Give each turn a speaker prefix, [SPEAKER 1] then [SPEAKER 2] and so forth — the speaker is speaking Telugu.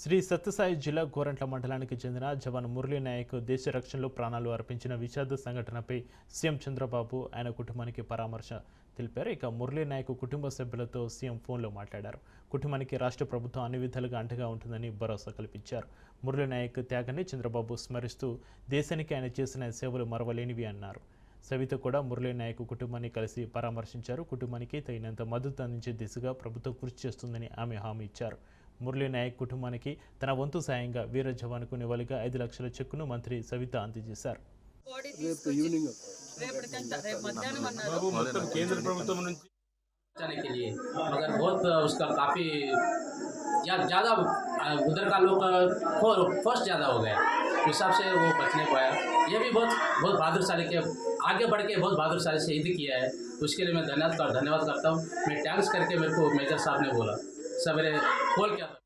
[SPEAKER 1] శ్రీ సత్యసాయి జిల్లా గోరంట్ల మండలానికి చెందిన జవాన్ మురళీ నాయక్ దేశ రక్షణలో ప్రాణాలు అర్పించిన విషాద సంఘటనపై సీఎం చంద్రబాబు ఆయన కుటుంబానికి పరామర్శ తెలిపారు. ఇక మురళీ నాయక్ కుటుంబ సభ్యులతో సీఎం ఫోన్లో మాట్లాడారు. కుటుంబానికి రాష్ట్ర ప్రభుత్వం అన్ని విధాలుగా అంటగా ఉంటుందని భరోసా కల్పించారు. మురళీ నాయక్ త్యాగాన్ని చంద్రబాబు స్మరిస్తూ దేశానికి ఆయన చేసిన సేవలు మరవలేనివి అన్నారు. సవిత కూడా మురళీ నాయక్ కుటుంబాన్ని కలిసి పరామర్శించారు. కుటుంబానికి తగినంత మద్దతు అందించే దిశగా ప్రభుత్వం కృషి చేస్తుందని ఆమె హామీ ఇచ్చారు. మురళీ నాయక్ కుటుంబానికి తన వంతు సాయంగా వీర జవాన్కు నివాళిగా ఐదు లక్షల చెక్కును మంత్రి సవిత అందజేశారు
[SPEAKER 2] బాడీ
[SPEAKER 3] రేపు ఈవినింగ్
[SPEAKER 2] రేపటికంట రేపు మధ్యాహ్నం అన్నారు
[SPEAKER 4] బాబు మొత్తం కేంద్ర ప్రభుత్వం నుంచి
[SPEAKER 5] बचाने के लिए मगर बहुत उसका काफ़ी या ज़्यादा अ, उधर का लोग फर्स्ट ज़्यादा हो गया उस हिसाब से वो बच नहीं पाया ये भी बहुत बहुत बहादुरशाली के आगे बढ़ के बहुत बहादुरशाली शहीद किया है उसके लिए मैं धन्यवाद कर धन्यवाद करता हूँ मैं टैंक्स करके मेरे को मेजर साहब ने बोला saber eh, cuál que